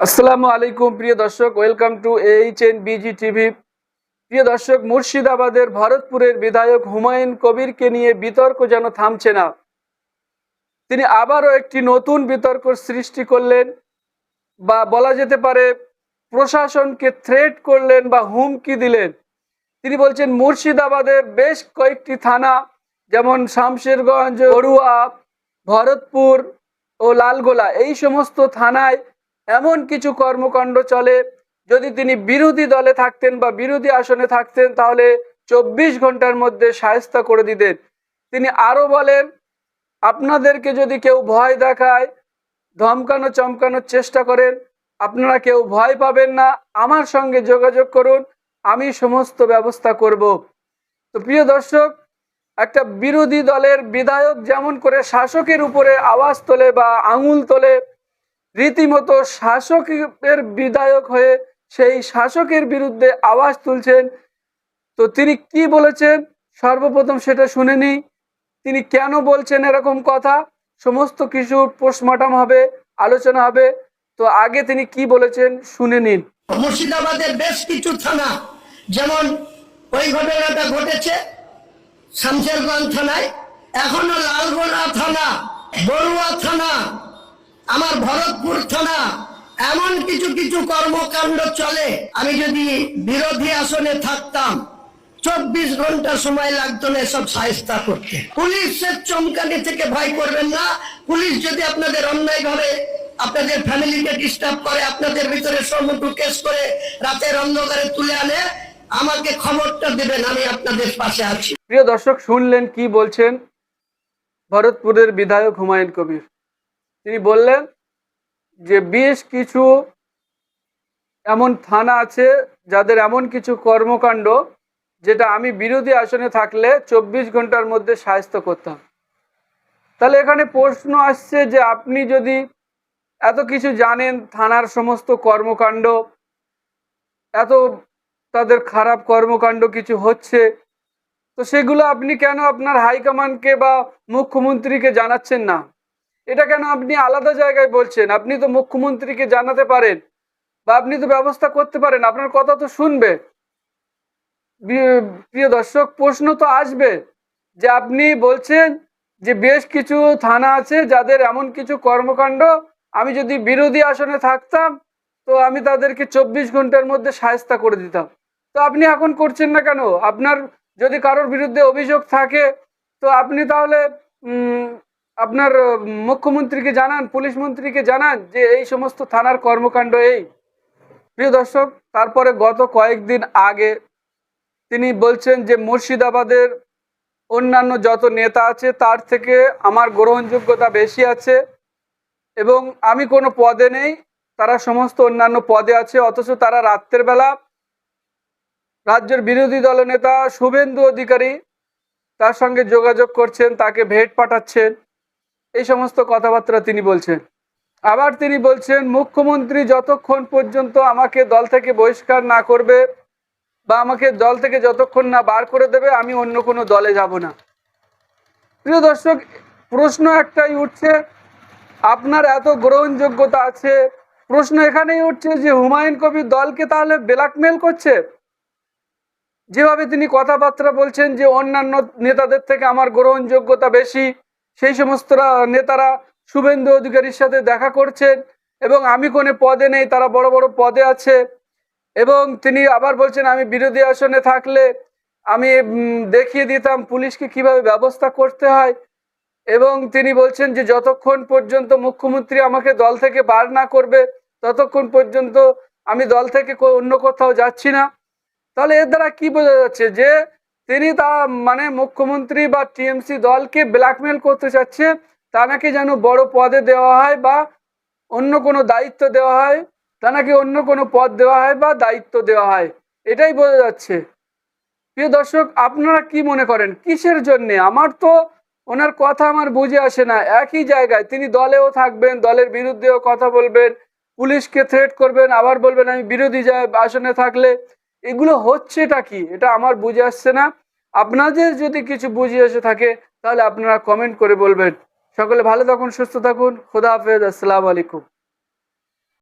আসসালামু আলাইকুম, প্রিয় দর্শক। Welcome to H N BG TV প্রিয় দর্শক, মুর্শিদাবাদের ভরতপুরের বিধায়ক হুমায়ুন কবিরকে নিয়ে বিতর্ক যেন থামছে না। তিনি আবারও একটি নতুন বিতর্ক সৃষ্টি করলেন বা বলা যেতে পারে প্রশাসনকে থ্রেট করলেন বা হুমকি দিলেন। তিনি বলছেন মুর্শিদাবাদের বেশ কয়েকটি থানা, যেমন শামশেরগঞ্জ বড়ুয়া ভরতপুর ও লালগোলা, এই সমস্ত থানায় এমন কিছু কর্মকাণ্ড চলে, যদি তিনি বিরোধী দলে থাকতেন বা বিরোধী আসনে থাকতেন, তাহলে চব্বিশ ঘণ্টার মধ্যে সায়স্তা করে দিতেন। তিনি আরও বলেন, আপনাদেরকে যদি কেউ ভয় দেখায়, ধমকানো চমকানোর চেষ্টা করেন, আপনারা কেউ ভয় পাবেন না। আমার সঙ্গে যোগাযোগ করুন, আমি সমস্ত ব্যবস্থা করব। তো প্রিয় দর্শক, একটা বিরোধী দলের বিধায়ক যেমন করে শাসকের উপরে আওয়াজ তোলে বা আঙুল তোলে রীতিমতো শাসকের বিধায়ক হয়ে সেই শাসকের বিরুদ্ধে আওয়াজ তুলছেন। তো তিনি কি বলেছেন? সর্বপ্রথম সেটা শুনে নিই। তিনি কেন বলছেন এরকম কথা? সমস্ত কিছু পোস্টমর্টম হবে, আলোচনা হবে। তো আগে তিনি কি বলেছেন শুনে নিন। মুর্শিদাবাদের বেশ কিছু থানা, যেমন ওই ঘটনাটা ঘটেছে শামশেরগঞ্জ থানায়, এখনও লালগোলা থানা, বড়ুয়া থানা আমার ভরতপুর থানা এমন কিছু কিছু কর্মকাণ্ড চলে, আমি যদি বিরোধী আসনে থাকতাম, চব্বিশ ঘণ্টা সময় লাগতো না এসব সাহেস্তা করতে। পুলিশের চমকানি থেকে ভয় করবেন না। পুলিশ যদি আপনাদের অন্যায় ভাবে আপনাদের ফ্যামিলিকে ডিস্টার্ব করে, আপনাদের ভিতরে সমুদ্র কেস করে, রাতের অন্ধকারে তুলে আনে, আমাকে খবরটা দেবেন, আমি আপনাদের পাশে আছি। প্রিয় দর্শক, শুনলেন কি বলছেন? ভরতপুরের বিধায়ক হুমায়ুন কবির। তিনি বললেন যে বেশ কিছু এমন থানা আছে যাদের এমন কিছু কর্মকাণ্ড যেটা আমি বিরোধী আসনে থাকলে চব্বিশ ঘণ্টার মধ্যে সাহায্য করতাম। তাহলে এখানে প্রশ্ন আসছে যে আপনি যদি এত কিছু জানেন থানার সমস্ত কর্মকাণ্ড, এত তাদের খারাপ কর্মকাণ্ড কিছু হচ্ছে, তো সেগুলো আপনি কেন আপনার হাইকমান্ডকে বা মুখ্যমন্ত্রীকে জানাচ্ছেন না? এটা কেন আপনি আলাদা জায়গায় বলছেন? আপনি তো মুখ্যমন্ত্রীকে জানাতে পারেন বা আপনি তো ব্যবস্থা করতে পারেন, আপনার কথা তো শুনবে। প্রিয় দর্শক, প্রশ্ন তো আসবে যে আপনি বলছেন যে বেশ কিছু থানা আছে যাদের এমন কিছু কর্মকাণ্ড, আমি যদি বিরোধী আসনে থাকতাম, তো আমি তাদেরকে চব্বিশ ঘণ্টার মধ্যে সায়স্তা করে দিতাম। তো আপনি এখন করছেন না কেন? আপনার যদি কারোর বিরুদ্ধে অভিযোগ থাকে, তো আপনি তাহলে আপনার মুখ্যমন্ত্রীকে জানান, পুলিশ মন্ত্রীকে জানান যে এই সমস্ত থানার কর্মকাণ্ড এই। প্রিয় দর্শক, তারপরে গত কয়েকদিন আগে তিনি বলছেন যে মুর্শিদাবাদের অন্যান্য যত নেতা আছে, তার থেকে আমার গ্রহণযোগ্যতা বেশি আছে এবং আমি কোনো পদে নেই, তারা সমস্ত অন্যান্য পদে আছে, অথচ তারা রাত্রের বেলা রাজ্যের বিরোধী দলনেতা শুভেন্দু অধিকারী তার সঙ্গে যোগাযোগ করছেন, তাকে ভেট পাঠাচ্ছেন। এই সমস্ত কথাবার্তা তিনি বলছেন। আবার তিনি বলছেন, মুখ্যমন্ত্রী যতক্ষণ পর্যন্ত আমাকে দল থেকে বহিষ্কার না করবে বা আমাকে দল থেকে যতক্ষণ না বার করে দেবে, আমি অন্য কোনো দলে যাব না। প্রিয় দর্শক, প্রশ্ন একটাই উঠছে, আপনার এত গ্রহণযোগ্যতা আছে। প্রশ্ন এখানেই উঠছে যে, হুমায়ুন কবির দলকে তাহলে ব্ল্যাকমেল করছে? যেভাবে তিনি কথাবার্তা বলছেন যে, অন্যান্য নেতাদের থেকে আমার গ্রহণযোগ্যতা বেশি। সেই সমস্ত নেতারা শুভেন্দু অধিকারীর সাথে দেখা করছেন এবং আমি কোনো পদে নেই, তারা বড় বড় পদে আছে এবং তিনি আবার বলছেন, আমি বিরোধী আসনে থাকলে আমি দেখিয়ে দিতাম পুলিশকে কীভাবে ব্যবস্থা করতে হয়। এবং তিনি বলছেন যে, যতক্ষণ পর্যন্ত মুখ্যমন্ত্রী আমাকে দল থেকে বার না করবে, ততক্ষণ পর্যন্ত আমি দল থেকে অন্য কোথাও যাচ্ছি না। তাহলে এর দ্বারা কি বোঝা যাচ্ছে যে তিনি তা মানে মুখ্যমন্ত্রী বা টিএমসি দলকে ব্ল্যাকমেল করতে চাচ্ছে, তা নাকি যেন বড় পদে দেওয়া হয় বা অন্য কোনো দায়িত্ব দেওয়া হয়, তা নাকি অন্য কোনো পদ দেওয়া হয় বা দায়িত্ব দেওয়া হয়, এটাই বোঝা যাচ্ছে। প্রিয় দর্শক, আপনারা কি মনে করেন? কিসের জন্যে? আমার তো ওনার কথা আমার বুঝে আসে না। একই জায়গায় তিনি দলেও থাকবেন, দলের বিরুদ্ধেও কথা বলবেন, পুলিশকে থ্রেট করবেন, আবার বলবেন, আমি বিরোধী আসনে থাকলে এগুলো হচ্ছেটা কি? এটা আমার বুঝে আসছে না। আপনাদের যদি কিছু বুঝে এসে থাকে, তাহলে আপনারা কমেন্ট করে বলবেন। সকলে ভালো থাকুন, সুস্থ থাকুন। খোদা হাফেজ, আসসালামু আলাইকুম।